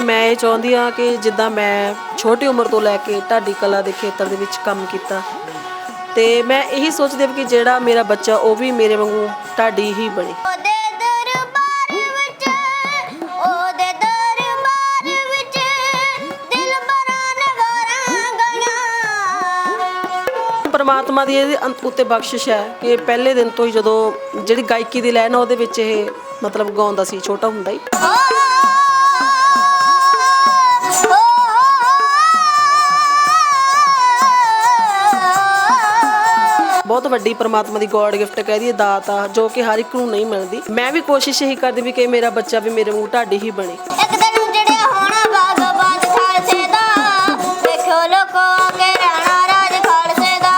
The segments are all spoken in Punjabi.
ਵੀ ਮੈਂ ਇਹ ਚਾਹੁੰਦੀ ਆ ਕਿ ਜਿੱਦਾਂ ਮੈਂ ਛੋਟੀ ਉਮਰ ਤੋਂ ਲੈ ਕੇ ਢਾਡੀ ਕਲਾ ਦੇ ਖੇਤਰ ਦੇ ਵਿੱਚ ਕੰਮ ਕੀਤਾ ਤੇ ਮੈਂ ਇਹੀ ਸੋਚਦੀ ਹਾਂ ਕਿ ਜਿਹੜਾ ਮੇਰਾ ਬੱਚਾ ਉਹ ਵੀ ਮੇਰੇ ਵਾਂਗੂ ਢਾਡੀ ਹੀ ਬਣੇ। ਉਹਦੇ ਦਰਬਾਰ ਵਿੱਚ ਉਹਦੇ ਦਰਬਾਰ ਵਿੱਚ ਦਿਲ ਬਰਾਂ ਨੇ ਵਾਰਾਂ ਗਈਆਂ ਪਰਮਾਤਮਾ ਦੀ ਇਹਦੇ ਅੰਤ ਉੱਤੇ ਬਖਸ਼ਿਸ਼ ਹੈ ਕਿ ਪਹਿਲੇ ਦਿਨ ਤੋਂ ਹੀ ਜਦੋਂ ਜਿਹੜੀ ਗਾਇਕੀ ਦੀ ਆ ਉਹਦੇ ਵਿੱਚ ਇਹ ਮਤਲਬ ਗਾਉਂਦਾ ਸੀ ਛੋਟਾ ਹੁੰਦਾ ਹੀ। ਬਹੁਤ ਵੱਡੀ ਪਰਮਾਤਮਾ ਦੀ ਗੋਡ ਗਿਫਟ ਕਹਿ ਦਈਏ ਦਾਤ ਆ ਜੋ ਕਿ ਹਰ ਇੱਕ ਨੂੰ ਨਹੀਂ ਮਿਲਦੀ। ਮੈਂ ਵੀ ਕੋਸ਼ਿਸ਼ ਇਹੀ ਕਰਦੀ ਵੀ ਕਿ ਮੇਰਾ ਬੱਚਾ ਵੀ ਮੇਰੇ ਵਾਂਗੂ ਢਾਡੀ ਹੀ ਬਣੇ। ਇੱਕ ਦਿਨ ਉਜੜਿਆ ਹੋਣਾ ਬਾਗ ਬਾਦ ਖਾਲਸੇ ਦਾ ਵੇਖਿਓ ਲੋਕੋ ਕੇ ਰਹਿਣਾ ਰਾਜ ਖਾਲਸੇ ਦਾ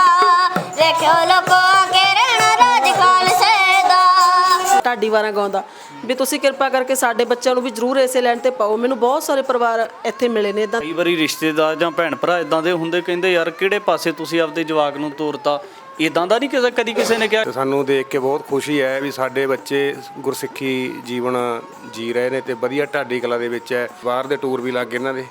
ਵੇਖਿਓ ਲੋਕੋ ਕੇ ਰਹਿਣਾ ਰਾਜ ਖਾਲਸੇ ਦਾ। ਢਾਡੀ ਵਾਰਾਂ ਗਾਉਂਦਾ ਵੀ ਤੁਸੀਂ ਕਿਰਪਾ ਕਰਕੇ ਸਾਡੇ ਬੱਚਿਆਂ ਨੂੰ ਵੀ ਜ਼ਰੂਰ ਇਸੇ ਲਾਈਨ ਤੇ ਪਾਓ। ਮੈਨੂੰ ਬਹੁਤ ਸਾਰੇ ਪਰਿਵਾਰ ਇੱਥੇ ਮਿਲੇ ਨੇ ਇਦਾਂ ਕਈ ਵਾਰੀ ਰਿਸ਼ਤੇਦਾਰ ਜਾਂ ਭੈਣ ਭਰਾ ਇਦਾਂ ਦੇ ਹੁੰਦੇ ਕਹਿੰਦੇ ਯਾਰ ਕਿਹੜੇ ਪਾਸੇ ਤੁਸੀਂ ਆਪਦੇ ਜਵਾਕ ਨੂੰ ਤੋਰਤਾ? ਇਦਾਂ ਦਾ ਨਹੀਂ ਕਿਸੇ ਕਦੀ ਕਿਸੇ ਨੇ ਕਿਹਾ? ਤੇ ਸਾਨੂੰ ਦੇਖ ਕੇ ਬਹੁਤ ਖੁਸ਼ੀ ਹੈ ਵੀ ਸਾਡੇ ਬੱਚੇ ਗੁਰਸਿੱਖੀ ਜੀਵਨ ਜੀ ਰਹੇ ਨੇ ਤੇ ਵਧੀਆ ਢਾਡੀ ਕਲਾ ਦੇ ਵਿੱਚ ਹੈ। ਬਾਹਰ ਦੇ ਟੂਰ ਵੀ ਲੱਗ ਗਏ ਇਹਨਾਂ ਦੇ।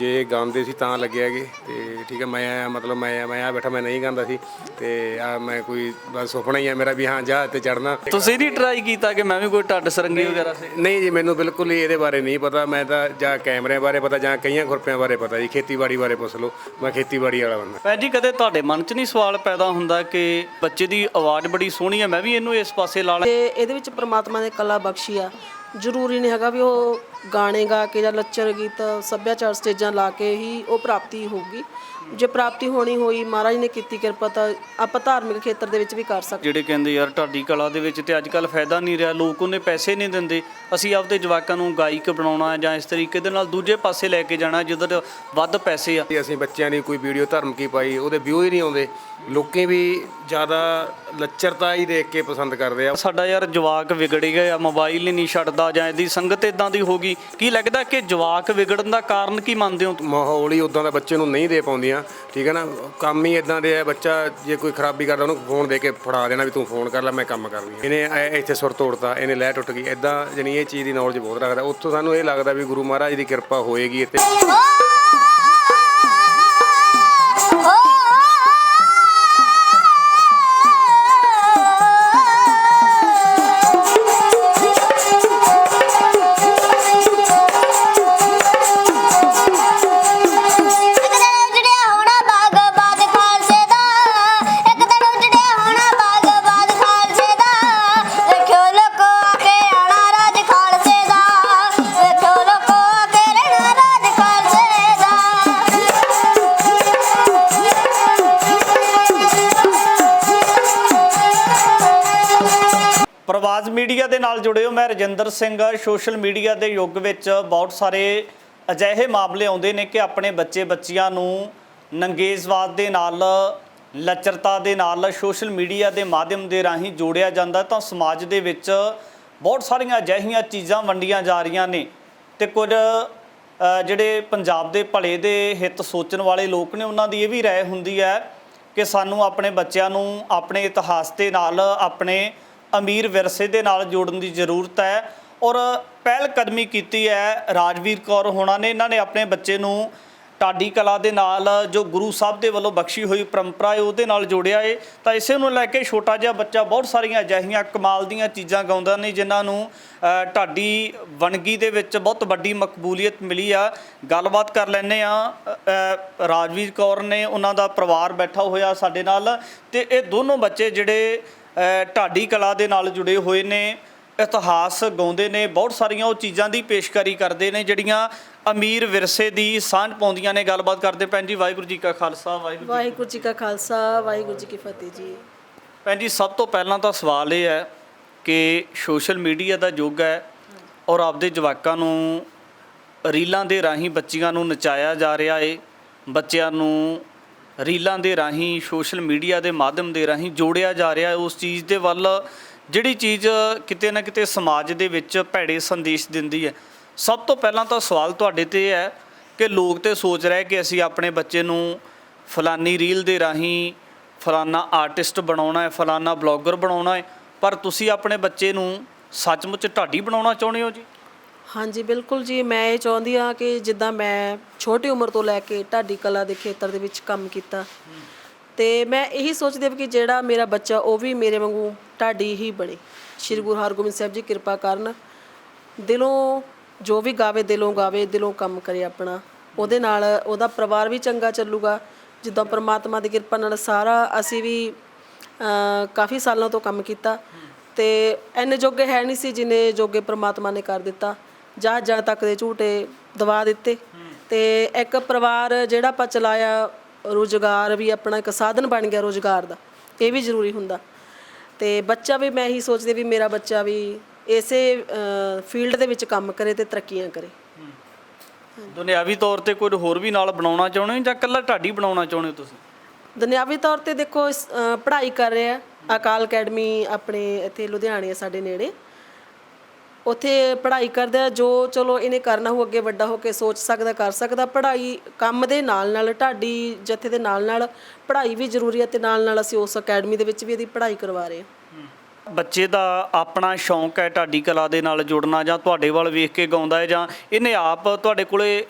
ਜੇ ਗਾਉਂਦੇ ਸੀ ਤਾਂ ਲੱਗੇ ਹੈਗੇ ਤੇ ਠੀਕ ਹੈ ਮੈਂ ਆਇਆ ਮਤਲਬ ਮੈਂ ਮੈਂ ਆ ਬੈਠਾ ਮੈਂ ਨਹੀਂ ਗਾਉਂਦਾ ਸੀ ਤੇ ਆ ਮੈਂ ਕੋਈ ਬਸ ਸੁਪਨਾ ਹੀ ਹੈ ਮੇਰਾ ਵੀ ਹਾਂ ਜਹਾਜ਼ ਤੇ ਚੜਨਾ ਤੁਸੀਂ ਨਹੀਂ ਟਰਾਈ ਕੀਤਾ ਕਿ ਮੈਂ ਵੀ ਕੋਈ ਢੱਡ ਸਰੰਗੀ ਵਗੈਰਾ ਸੇ? ਨਹੀਂ ਜੀ ਮੈਨੂੰ ਬਿਲਕੁਲ ਹੀ ਇਹਦੇ ਬਾਰੇ ਨਹੀਂ ਪਤਾ। ਮੈਂ ਤਾਂ ਜਾਂ ਕੈਮਰਿਆਂ ਬਾਰੇ ਪਤਾ ਜਾਂ ਕਈਆਂ ਖੁਰਪਿਆਂ ਬਾਰੇ ਪਤਾ ਜੀ ਖੇਤੀਬਾੜੀ ਬਾਰੇ ਪੁੱਛ ਲਓ। ਮੈਂ ਖੇਤੀਬਾੜੀ ਵਾਲਾ ਬੰਦਾ। ਭੈਣ ਜੀ ਕਦੇ ਤੁਹਾਡੇ ਮਨ 'ਚ ਨਹੀਂ ਸਵਾਲ ਪੈਦਾ ਹੁੰਦਾ ਕਿ ਬੱਚੇ ਦੀ ਆਵਾਜ਼ ਬੜੀ ਸੋਹਣੀ ਹੈ? ਮੈਂ ਵੀ ਇਹਨੂੰ ਇਸ ਪਾਸੇ ਲਾ ਲਾਂ। ਤੇ ਇਹਦੇ ਵਿੱਚ ਪ੍ਰਮਾਤਮਾ ਨੇ ਕਲਾ ਬਖਸ਼ੀ ਆ। ਜ਼ਰੂਰੀ ਨਹੀਂ ਹੈਗਾ ਵੀ ਉਹ ਗਾਣੇ ਗਾ ਕੇ ਜਾਂ ਲੱਚਰ ਗੀਤ ਸੱਭਿਆਚਾਰ ਸਟੇਜਾਂ ਲਾ ਕੇ ਹੀ ਉਹ ਪ੍ਰਾਪਤੀ ਹੋਊਗੀ। ਜੇ ਪ੍ਰਾਪਤੀ ਹੋਣੀ ਹੋਈ ਮਹਾਰਾਜ ਨੇ ਕੀਤੀ ਕਿਰਪਾ ਤਾਂ ਆਪਾਂ ਧਾਰਮਿਕ ਖੇਤਰ ਦੇ ਵਿੱਚ ਵੀ ਕਰ ਸਕਦੇ। ਜਿਹੜੇ ਕਹਿੰਦੇ ਯਾਰ ਢਾਡੀ ਕਲਾ ਦੇ ਵਿੱਚ ਤੇ ਅੱਜ ਕੱਲ ਫਾਇਦਾ ਨਹੀਂ ਰਿਹਾ ਲੋਕ ਉਹਨੇ ਪੈਸੇ ਨਹੀਂ ਦਿੰਦੇ। ਅਸੀਂ ਆਪਦੇ ਜਵਾਕਾਂ ਨੂੰ ਗਾਇਕ ਬਣਾਉਣਾ ਜਾਂ ਇਸ ਤਰੀਕੇ ਦੇ ਨਾਲ ਦੂਜੇ ਪਾਸੇ ਲੈ ਕੇ ਜਾਣਾ ਜਿੱਧਰ ਵੱਧ ਪੈਸੇ ਆ। ਅਸੀਂ ਬੱਚਿਆਂ ਦੀ ਕੋਈ ਵੀਡੀਓ ਧਰਮ ਕੀ ਪਾਈ ਉਹਦੇ ਵਿਊ ਹੀ ਨਹੀਂ ਆਉਂਦੇ। ਲੋਕੀ ਵੀ ਜ਼ਿਆਦਾ ਲੱਚਰਤਾ ਹੀ ਦੇਖ ਕੇ ਪਸੰਦ ਕਰਦੇ ਆ। ਸਾਡਾ ਯਾਰ ਜਵਾਕ ਵਿਗੜ ਗਿਆ ਮੋਬਾਈਲ ਹੀ ਨਹੀਂ ਛੱਡਦਾ ਜਾਂ ਇਹਦੀ ਸੰਗਤ ਇਦਾਂ ਦੀ ਹੋ ਗਈ। ਕੀ ਲੱਗਦਾ ਕਿ ਜਵਾਕ ਵਿਗੜਨ ਦਾ ਕਾਰਨ ਕੀ ਮੰਨਦੇ ਹੋ ਮਾਹੌਲ ਹੀ ਉਦਾਂ ਦਾ ਬੱਚੇ ਨੂੰ ਨਹੀਂ ਦੇ ਪਾਉਂਦੀਆਂ। ਠੀਕ ਹੈ ਨਾ? ਕੰਮ ਹੀ ਇਦਾਂ ਦੇ ਆ, ਬੱਚਾ ਜੇ ਕੋਈ ਖਰਾਬੀ ਕਰਦਾ, ਉਹਨੂੰ ਫੋਨ ਦੇ ਕੇ ਫੜਾ ਦੇਣਾ ਵੀ ਤੂੰ ਫੋਨ ਕਰ ਲੈ, ਮੈਂ ਕੰਮ ਕਰਨੀ ਹੈ। ਇਹਨੇ ਐ- ਇੱਥੇ ਸੁਰ ਤੋੜਤਾ, ਇਹਨੇ ਲੈ ਟੁੱਟ ਗਈ। ਇਦਾਂ ਜਾਣੀ ਇਹ ਚੀਜ਼ ਦੀ ਨੌਲੇਜ ਬਹੁਤ ਰੱਖਦਾ। ਉੱਥੋਂ ਸਾਨੂੰ ਇਹ ਲੱਗਦਾ ਵੀ ਗੁਰੂ ਮਹਾਰਾਜ ਦੀ ਕਿਰਪਾ ਹੋਏਗੀ ਇੱਥੇ। ਮੀਡੀਆ ਦੇ ਨਾਲ ਜੁੜਿਓ ਮੈਂ ਰਜਿੰਦਰ ਸਿੰਘ, ਸੋਸ਼ਲ ਮੀਡੀਆ ਦੇ ਯੁੱਗ ਵਿੱਚ ਬਹੁਤ ਸਾਰੇ ਅਜਿਹੇ ਮਾਮਲੇ ਆਉਂਦੇ ਨੇ ਕਿ ਆਪਣੇ ਬੱਚੇ ਬੱਚੀਆਂ ਨੂੰ ਨੰਗੇਜ਼ਵਾਦ ਦੇ ਨਾਲ, ਲੱਚਰਤਾ ਦੇ ਨਾਲ, ਸੋਸ਼ਲ ਮੀਡੀਆ ਦੇ ਮਾਧਿਅਮ ਦੇ ਰਾਹੀਂ ਜੋੜਿਆ ਜਾਂਦਾ ਤਾਂ ਸਮਾਜ ਦੇ ਵਿੱਚ ਬਹੁਤ ਸਾਰੀਆਂ ਅਜਿਹੀਆਂ ਚੀਜ਼ਾਂ ਵੰਡੀਆਂ ਜਾ ਰਹੀਆਂ ਨੇ ਤੇ ਕੁਝ ਜਿਹੜੇ ਪੰਜਾਬ ਦੇ ਭਲੇ ਦੇ ਹਿੱਤ ਸੋਚਣ ਵਾਲੇ ਲੋਕ ਨੇ, ਉਹਨਾਂ ਦੀ ਇਹ ਵੀ ਰਾਏ ਹੁੰਦੀ ਹੈ ਕਿ ਸਾਨੂੰ ਆਪਣੇ ਬੱਚਿਆਂ ਨੂੰ ਆਪਣੇ ਇਤਿਹਾਸ ਦੇ ਨਾਲ, ਆਪਣੇ ਅਮੀਰ ਵਿਰਸੇ ਦੇ ਨਾਲ ਜੋੜਨ ਦੀ ਜ਼ਰੂਰਤ ਹੈ ਔਰ ਪਹਿਲ ਕਦਮੀ ਕੀਤੀ ਹੈ ਰਾਜਵੀਰ ਕੌਰ ਹੋਣਾ ਨੇ। ਇਹਨਾਂ ਨੇ ਆਪਣੇ ਬੱਚੇ ਨੂੰ ਢਾਡੀ ਕਲਾ ਦੇ ਨਾਲ ਜੋ ਗੁਰੂ ਸਾਹਿਬ ਦੇ ਵੱਲੋਂ ਬਖਸ਼ੀ ਹੋਈ ਪਰੰਪਰਾ ਹੈ, ਉਹਦੇ ਨਾਲ ਜੋੜਿਆ ਏ ਤਾਂ ਇਸੇ ਨੂੰ ਲੈ ਕੇ ਛੋਟਾ ਜਿਹਾ ਬੱਚਾ ਬਹੁਤ ਸਾਰੀਆਂ ਅਜਿਹੀਆਂ ਕਮਾਲ ਦੀਆਂ ਚੀਜ਼ਾਂ ਗਾਉਂਦਾ ਨੇ, ਜਿਨ੍ਹਾਂ ਨੂੰ ਢਾਡੀ ਵਣਗੀ ਦੇ ਵਿੱਚ ਬਹੁਤ ਵੱਡੀ ਮਕਬੂਲੀਅਤ ਮਿਲੀ ਆ। ਗੱਲਬਾਤ ਕਰ ਲੈਨੇ ਆ ਰਾਜਵੀਰ ਕੌਰ ਨੇ, ਉਹਨਾਂ ਦਾ ਪਰਿਵਾਰ ਬੈਠਾ ਹੋਇਆ ਸਾਡੇ ਨਾਲ। ਤੇ ਇਹ ਦੋਨੋਂ ਬੱਚੇ ਜਿਹੜੇ ਢਾਡੀ ਕਲਾ ਦੇ ਨਾਲ ਜੁੜੇ ਹੋਏ ਨੇ ਇਤਿਹਾਸ ਗਾਉਂਦੇ ਨੇ ਬਹੁਤ ਸਾਰੀਆਂ ਉਹ ਚੀਜ਼ਾਂ ਦੀ ਪੇਸ਼ਕਾਰੀ ਕਰਦੇ ਨੇ ਜਿਹੜੀਆਂ ਅਮੀਰ ਵਿਰਸੇ ਦੀ ਸਾਂਝ ਪਾਉਂਦੀਆਂ ਨੇ। ਗੱਲਬਾਤ ਕਰਦੇ ਭੈਣ ਜੀ ਵਾਹਿਗੁਰੂ ਜੀ ਕਾ ਖਾਲਸਾ ਵਾਹਿਗੁਰੂ ਜੀ ਵਾਹਿਗੁਰੂ ਜੀ ਕਾ ਖਾਲਸਾ ਵਾਹਿਗੁਰੂ ਜੀ ਕੀ ਫਤਿਹ ਜੀ। ਭੈਣ ਜੀ ਸਭ ਤੋਂ ਪਹਿਲਾਂ ਤਾਂ ਸਵਾਲ ਇਹ ਹੈ ਕਿ ਸੋਸ਼ਲ ਮੀਡੀਆ ਦਾ ਯੁੱਗ ਹੈ ਔਰ ਆਪਦੇ ਜਵਾਕਾਂ ਨੂੰ ਰੀਲਾਂ ਦੇ ਰਾਹੀਂ ਬੱਚੀਆਂ ਨੂੰ ਨਚਾਇਆ ਜਾ ਰਿਹਾ ਏ ਬੱਚਿਆਂ ਨੂੰ ਰੀਲਾਂ ਦੇ ਰਾਹੀਂ, ਸੋਸ਼ਲ ਮੀਡੀਆ ਦੇ ਮਾਧਿਅਮ ਦੇ ਰਾਹੀਂ ਜੋੜਿਆ ਜਾ ਰਿਹਾ ਉਸ ਚੀਜ਼ ਦੇ ਵੱਲ ਜਿਹੜੀ ਚੀਜ਼ ਕਿਤੇ ਨਾ ਕਿਤੇ ਸਮਾਜ ਦੇ ਵਿੱਚ ਭੈੜੇ ਸੰਦੇਸ਼ ਦਿੰਦੀ ਹੈ। ਸਭ ਤੋਂ ਪਹਿਲਾਂ ਤਾਂ ਸਵਾਲ ਤੁਹਾਡੇ ਤੇ ਹੈ ਕਿ ਲੋਕ ਤੇ ਸੋਚ ਰਹੇ ਕਿ ਅਸੀਂ ਆਪਣੇ ਬੱਚੇ ਨੂੰ ਫਲਾਨੀ ਰੀਲ ਦੇ ਰਾਹੀਂ ਫਲਾਨਾ ਆਰਟਿਸਟ ਬਣਾਉਣਾ ਹੈ, ਫਲਾਨਾ ਬਲੌਗਰ ਬਣਾਉਣਾ ਹੈ। ਪਰ ਤੁਸੀਂ ਆਪਣੇ ਬੱਚੇ ਨੂੰ ਸੱਚਮੁੱਚ ਢਾਡੀ ਬਣਾਉਣਾ ਚਾਹੁੰਦੇ ਹੋ ਜੀ? ਹਾਂਜੀ ਬਿਲਕੁਲ ਜੀ। ਮੈਂ ਇਹ ਚਾਹੁੰਦੀ ਹਾਂ ਕਿ ਜਿੱਦਾਂ ਮੈਂ ਛੋਟੀ ਉਮਰ ਤੋਂ ਲੈ ਕੇ ਢਾਡੀ ਕਲਾ ਦੇ ਖੇਤਰ ਦੇ ਵਿੱਚ ਕੰਮ ਕੀਤਾ ਤੇ ਮੈਂ ਇਹੀ ਸੋਚਦੀ ਹਾਂ ਕਿ ਜਿਹੜਾ ਮੇਰਾ ਬੱਚਾ ਉਹ ਵੀ ਮੇਰੇ ਵਾਂਗੂ ਢਾਡੀ ਹੀ ਬਣੇ। ਸ਼੍ਰੀ ਗੁਰੂ ਹਰਗੋਬਿੰਦ ਸਾਹਿਬ ਜੀ ਕਿਰਪਾ ਕਰਨ। ਦਿਲੋਂ ਜੋ ਵੀ ਗਾਵੇ ਦਿਲੋਂ ਗਾਵੇ ਦਿਲੋਂ ਕੰਮ ਕਰੇ ਆਪਣਾ। ਉਹਦੇ ਨਾਲ ਉਹਦਾ ਪਰਿਵਾਰ ਵੀ ਚੰਗਾ ਚੱਲੂਗਾ। ਜਿੱਦਾਂ ਪ੍ਰਮਾਤਮਾ ਦੀ ਕਿਰਪਾ ਨਾਲ ਸਾਰਾ ਅਸੀਂ ਵੀ ਅ, ਕਾਫੀ ਸਾਲਾਂ ਤੋਂ ਕੰਮ ਕੀਤਾ। ਤੇ ਐਨੇ ਜੋਗੇ ਹੈ ਨਹੀਂ ਸੀ ਜਿੰਨੇ ਜੋਗੇ ਪ੍ਰਮਾਤਮਾ ਨੇ ਕਰ ਦਿੱਤਾ। ਜਹਾਂ ਜਹਾਂ ਤੱਕ ਦੇ ਝੂਟੇ ਦਵਾ ਦਿੱਤੇ। ਤੇ ਇੱਕ ਪਰਿਵਾਰ ਜਿਹੜਾ ਆਪਾਂ ਚਲਾਇਆ ਰੋਜ਼ਗਾਰ ਵੀ ਆਪਣਾ ਇੱਕ ਸਾਧਨ ਬਣ ਗਿਆ ਰੋਜ਼ਗਾਰ ਦਾ ਇਹ ਵੀ ਜ਼ਰੂਰੀ ਹੁੰਦਾ। ਤੇ ਬੱਚਾ ਵੀ ਮੈਂ ਇਹੀ ਸੋਚਦੀ ਵੀ ਮੇਰਾ ਬੱਚਾ ਵੀ ਇਸੇ ਫੀਲਡ ਦੇ ਵਿੱਚ ਕੰਮ ਕਰੇ ਤੇ ਤਰੱਕੀਆਂ ਕਰੇ। ਦੁਨਿਆਵੀ ਤੌਰ ਤੇ ਕੋਈ ਹੋਰ ਵੀ ਨਾਲ ਬਣਾਉਣਾ ਚਾਹੁੰਦੇ ਹੋ ਜਾਂ ਇਕੱਲਾ ਢਾਡੀ ਬਣਾਉਣਾ ਚਾਹੁੰਦੇ ਹੋ ਤੁਸੀਂ? ਦੁਨਿਆਵੀ ਤੌਰ ਤੇ ਦੇਖੋ ਪੜ੍ਹਾਈ ਕਰ ਰਿਹਾ ਅਕਾਲ ਅਕੈਡਮੀ ਆਪਣੇ ਇੱਥੇ ਲੁਧਿਆਣੇ ਸਾਡੇ ਨੇੜੇ। ਉੱਥੇ ਪੜ੍ਹਾਈ ਕਰਦਾ ਜੋ ਚਲੋ ਇਹਨੇ ਕਰਨਾ ਹੋ ਅੱਗੇ ਵੱਡਾ ਹੋ ਕੇ ਸੋਚ ਸਕਦਾ, ਕਰ ਸਕਦਾ, ਪੜ੍ਹਾਈ ਕੰਮ ਦੇ ਨਾਲ ਨਾਲ ਢਾਡੀ ਜਥੇ ਦੇ ਨਾਲ ਨਾਲ ਪੜ੍ਹਾਈ ਵੀ ਜ਼ਰੂਰੀ ਹੈ ਤੇ ਨਾਲ ਨਾਲ ਅਸੀਂ ਉਸ ਅਕੈਡਮੀ ਦੇ ਵਿੱਚ ਵੀ ਇਹਦੀ ਪੜ੍ਹਾਈ ਕਰਵਾ ਰਹੇ ਹਾਂ। ਬੱਚੇ ਦਾ ਆਪਣਾ ਸ਼ੌਂਕ ਹੈ ਢਾਡੀ ਕਲਾ ਦੇ ਨਾਲ ਜੁੜਨਾ ਜਾਂ ਤੁਹਾਡੇ ਵੱਲ ਵੇਖ ਕੇ ਗਾਉਂਦਾ ਹੈ ਜਾਂ ਇਹਨੇ ਆਪ ਤੁਹਾਡੇ ਕੋਲੇ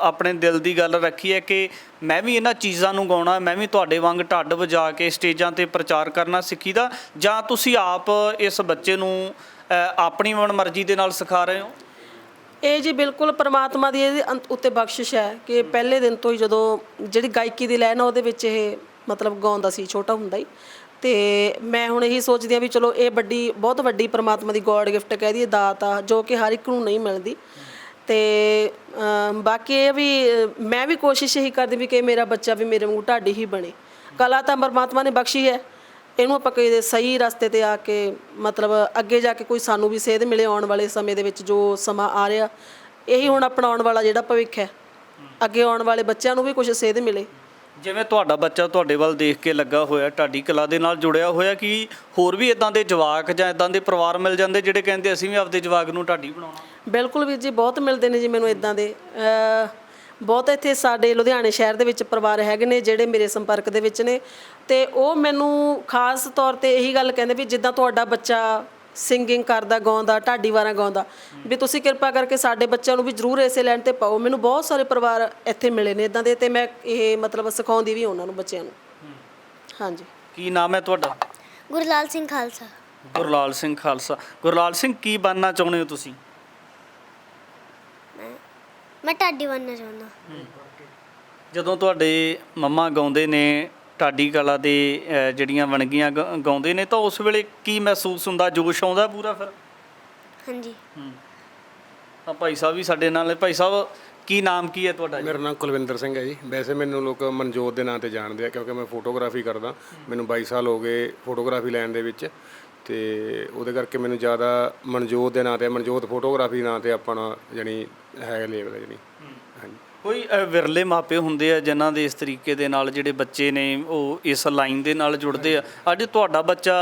ਆਪਣੇ ਦਿਲ ਦੀ ਗੱਲ ਰੱਖੀ ਹੈ ਕਿ ਮੈਂ ਵੀ ਇਹਨਾਂ ਚੀਜ਼ਾਂ ਨੂੰ ਗਾਉਣਾ, ਮੈਂ ਵੀ ਤੁਹਾਡੇ ਵਾਂਗ ਢੱਡ ਵਜਾ ਕੇ ਸਟੇਜਾਂ ਤੇ ਪ੍ਰਚਾਰ ਕਰਨਾ ਸਿੱਖੀਦਾ ਜਾਂ ਤੁਸੀਂ ਆਪ ਇਸ ਬੱਚੇ ਨੂੰ ਆਪਣੀ ਮਨਮਰਜ਼ੀ ਦੇ ਨਾਲ ਸਿਖਾ ਰਹੇ ਹੋ? ਇਹ ਜੀ ਬਿਲਕੁਲ ਪ੍ਰਮਾਤਮਾ ਦੀ ਇਹਦੇ ਅੰਤ- ਉੱਤੇ ਬਖਸ਼ਿਸ਼ ਹੈ ਕਿ ਪਹਿਲੇ ਦਿਨ ਤੋਂ ਹੀ ਜਦੋਂ ਜਿਹੜੀ ਗਾਇਕੀ ਦੀ ਲੈਣ ਆ ਉਹਦੇ ਵਿੱਚ ਇਹ ਮਤਲਬ ਗਾਉਂਦਾ ਸੀ ਛੋਟਾ ਹੁੰਦਾ ਹੀ। ਤੇ ਮੈਂ ਹੁਣ ਇਹੀ ਸੋਚਦੀ ਆ ਵੀ ਚਲੋ ਇਹ ਵੱਡੀ ਬਹੁਤ ਵੱਡੀ ਪ੍ਰਮਾਤਮਾ ਦੀ ਗੋਡ ਗਿਫਟ ਕਹਿ ਦਈਏ ਦਾਤ ਆ ਜੋ ਕਿ ਹਰ ਇੱਕ ਨੂੰ ਨਹੀਂ ਮਿਲਦੀ। ਤੇ ਅਮ, ਬਾਕੀ ਇਹ ਵੀ ਅ, ਮੈਂ ਵੀ ਕੋਸ਼ਿਸ਼ ਇਹੀ ਕਰਦੀ ਵੀ ਕਿ ਮੇਰਾ ਬੱਚਾ ਵੀ ਮੇਰੇ ਵਾਂਗੂ ਢਾਡੀ ਹੀ ਬਣੇ। ਕਲਾ ਤਾਂ ਪਰਮਾਤਮਾ ਨੇ ਬਖਸ਼ੀ ਹੈ। ਇਹਨੂੰ ਆਪਾਂ ਦੇ ਸਹੀ ਰਸਤੇ ਤੇ ਆ ਕੇ ਮਤਲਬ ਅੱਗੇ ਜਾ ਕੇ ਕੋਈ ਸਾਨੂੰ ਵੀ ਸੇਧ ਮਿਲੇ ਆਉਣ ਵਾਲੇ ਸਮੇਂ ਦੇ ਵਿੱਚ ਜੋ ਸਮਾਂ ਆ ਰਿਹਾ ਇਹੀ ਹੁਣ ਆਪਣਾ ਆਉਣ ਵਾਲਾ ਜਿਹੜਾ ਭਵਿੱਖ ਹੈ। ਅੱਗੇ ਆਉਣ ਵਾਲੇ ਬੱਚਿਆਂ ਨੂੰ ਵੀ ਕੁਝ ਸੇਧ ਮਿਲੇ। ਜਿਵੇਂ ਤੁਹਾਡਾ ਬੱਚਾ ਤੁਹਾਡੇ ਵੱਲ ਦੇਖ ਕੇ ਲੱਗਾ ਹੋਇਆ ਢਾਡੀ ਕਲਾ ਦੇ ਨਾਲ ਜੁੜਿਆ ਹੋਇਆ ਕਿ ਹੋਰ ਵੀ ਇਦਾਂ ਦੇ ਜਵਾਕ ਜਾਂ ਇਦਾਂ ਦੇ ਪਰਿਵਾਰ ਮਿਲ ਜਾਂਦੇ ਜਿਹੜੇ ਕਹਿੰਦੇ ਅਸੀਂ ਵੀ ਆਪਦੇ ਜਵਾਕ ਨੂੰ ਢਾਡੀ ਬਣਾਉਣਾ? ਬਿਲਕੁਲ ਵੀਰ ਜੀ ਬਹੁਤ ਮਿਲਦੇ ਨੇ ਜੀ ਮੈਨੂੰ ਇਦਾਂ ਦੇ। ਬਹੁਤ ਇੱਥੇ ਸਾਡੇ ਲੁਧਿਆਣੇ ਸ਼ਹਿਰ ਦੇ ਵਿੱਚ ਪਰਿਵਾਰ ਹੈਗੇ ਨੇ ਜਿਹੜੇ ਮੇਰੇ ਸੰਪਰਕ ਦੇ ਵਿੱਚ ਨੇ। ਤੇ ਉਹ ਮੈਨੂੰ ਖਾਸ ਤੌਰ ਤੇ ਇਹੀ ਗੱਲ ਕਹਿੰਦੇ ਵੀ ਜਿੱਦਾਂ ਤੁਹਾਡਾ ਬੱਚਾ ਸਿੰਗਿੰਗ ਕਰਦਾ ਗਾਉਂਦਾ ਢਾਡੀ ਵਾਰਾਂ ਗਾਉਂਦਾ ਵੀ ਤੁਸੀਂ ਕਿਰਪਾ ਕਰਕੇ ਸਾਡੇ ਬੱਚਿਆਂ ਨੂੰ ਵੀ ਜ਼ਰੂਰ ਇਸੇ ਲਾਈਨ ਤੇ ਪਾਓ। ਮੈਨੂੰ ਬਹੁਤ ਸਾਰੇ ਪਰਿਵਾਰ ਇੱਥੇ ਮਿਲੇ ਨੇ ਇਦਾਂ ਦੇ ਤੇ ਮੈਂ ਇਹ ਮਤਲਬ ਸਿਖਾਉਂਦੀ ਵੀ ਉਹਨਾਂ ਨੂੰ ਬੱਚਿਆਂ ਨੂੰ। ਹਾਂਜੀ। ਕੀ ਨਾਮ ਹੈ ਤੁਹਾਡਾ? ਗੁਰਲਾਲ ਸਿੰਘ ਖਾਲਸਾ। ਗੁਰਲਾਲ ਸਿੰਘ ਖਾਲਸਾ। ਗੁਰਲਾਲ ਸਿੰਘ ਕੀ ਬਣਨਾ ਚਾਹੁੰਦੇ ਹੋ ਤੁਸੀਂ? ਮੈਂ ਢਾਡੀ ਬਣਨਾ ਚਾਹੁੰਦਾ। ਜਦੋਂ ਤੁਹਾਡੇ ਮੰਮਾ ਗਾਉਂਦੇ ਨੇ ਢਾਡੀ ਕਲਾ ਦੇ ਅਹ, ਜਿਹੜੀਆਂ ਵਣਗੀਆਂ ਗ- ਗਾਉਂਦੇ ਨੇ ਤਾਂ ਉਸ ਵੇਲੇ ਕੀ ਮਹਿਸੂਸ ਹੁੰਦਾ? ਜੋਸ਼ ਆਉਂਦਾ ਪੂਰਾ ਫਿਰ? ਹਾਂਜੀ। ਤਾਂ ਭਾਈ ਸਾਹਿਬ ਵੀ ਸਾਡੇ ਨਾਲ ਨੇ। ਭਾਈ ਸਾਹਿਬ ਕੀ ਨਾਮ ਕੀ ਹੈ ਤੁਹਾਡਾ ਜੀ? ਮੇਰਾ ਨਾਮ ਕੁਲਵਿੰਦਰ ਸਿੰਘ ਹੈ ਜੀ। ਵੈਸੇ ਮੈਨੂੰ ਲੋਕ ਮਨਜੋਤ ਦੇ ਨਾਂ ਤੇ ਜਾਣਦੇ ਆ ਕਿਉਂਕਿ ਮੈਂ ਫੋਟੋਗ੍ਰਾਫੀ ਕਰਦਾ। ਮੈਨੂੰ 22 ਸਾਲ ਹੋ ਗਏ ਫੋਟੋਗ੍ਰਾਫੀ ਲਾਈਨ ਦੇ ਵਿੱਚ। ਤੇ ਉਹਦੇ ਕਰਕੇ ਮੈਨੂੰ ਜ਼ਿਆਦਾ ਮਨਜੋਤ ਦੇ ਨਾਂ ਤੇ ਮਨਜੋਤ ਫੋਟੋਗ੍ਰਾਫੀ ਨਾਂ ਤੇ ਆਪਣਾ ਜਾਣੀ ਹੈ ਲੇਬਲ ਜਾਣੀ ਹਾਂਜੀ। ਕੋਈ ਵਿਰਲੇ ਮਾਪੇ ਹੁੰਦੇ ਆ ਜਿਨ੍ਹਾਂ ਦੇ ਇਸ ਤਰੀਕੇ ਦੇ ਨਾਲ ਜਿਹੜੇ ਬੱਚੇ ਨੇ ਉਹ ਇਸ ਲਾਈਨ ਦੇ ਨਾਲ ਜੁੜਦੇ ਆ? ਅੱਜ ਤੁਹਾਡਾ ਬੱਚਾ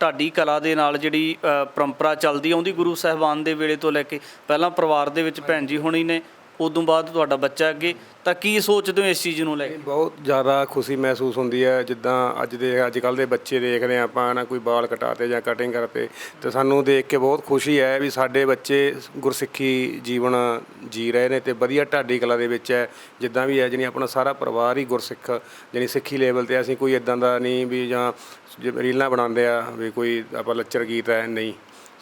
ਢਾਡੀ ਕਲਾ ਦੇ ਨਾਲ ਜਿਹੜੀ ਪਰੰਪਰਾ ਚੱਲਦੀ ਆਉਂਦੀ ਗੁਰੂ ਸਾਹਿਬਾਨ ਦੇ ਵੇਲੇ ਤੋਂ ਲੈ ਕੇ ਪਹਿਲਾਂ ਪਰਿਵਾਰ ਦੇ ਵਿੱਚ ਭੈਣ ਜੀ ਹੋਣੀ ਨੇ ਉਦੋਂ ਬਾਅਦ ਤੁਹਾਡਾ ਬੱਚਾ ਅੱਗੇ, ਤਾਂ ਕੀ ਸੋਚਦੇ ਹੋ ਇਸ ਚੀਜ਼ ਨੂੰ ਲੈ ਕੇ? ਬਹੁਤ ਜ਼ਿਆਦਾ ਖੁਸ਼ੀ ਮਹਿਸੂਸ ਹੁੰਦੀ ਹੈ, ਜਿੱਦਾਂ ਅੱਜ ਦੇ, ਅੱਜ ਕੱਲ ਦੇ ਬੱਚੇ ਦੇਖਦੇ ਹਾਂ ਆਪਾਂ ਨਾ ਕੋਈ ਬਾਲ ਕਟਾਤੇ ਜਾਂ ਕਟਿੰਗ ਕਰਤੇ, ਤੇ ਸਾਨੂੰ ਦੇਖ ਕੇ ਬਹੁਤ ਖੁਸ਼ੀ ਹੈ ਵੀ ਸਾਡੇ ਬੱਚੇ ਗੁਰਸਿੱਖੀ ਜੀਵਨ ਜੀ ਰਹੇ ਨੇ ਤੇ ਵਧੀਆ ਢਾਡੀ ਕਲਾ ਦੇ ਵਿੱਚ ਹੈ, ਜਿੱਦਾਂ ਵੀ ਹੈ, ਜਾਣੀ ਆਪਣਾ ਸਾਰਾ ਪਰਿਵਾਰ ਹੀ ਗੁਰਸਿੱਖ, ਜਾਣੀ ਸਿੱਖੀ ਲੈਵਲ ਤੇ ਅਸੀਂ ਕੋਈ ਇਦਾਂ ਦਾ ਨਹੀਂ ਵੀ ਜਾਂ ਜੇ ਰੀਲਾਂ ਬਣਾਉਂਦੇ ਆ, ਵੀ ਕੋਈ ਆਪਾਂ ਲੱਚਰ ਗੀਤ ਹੈ, ਨਹੀਂ।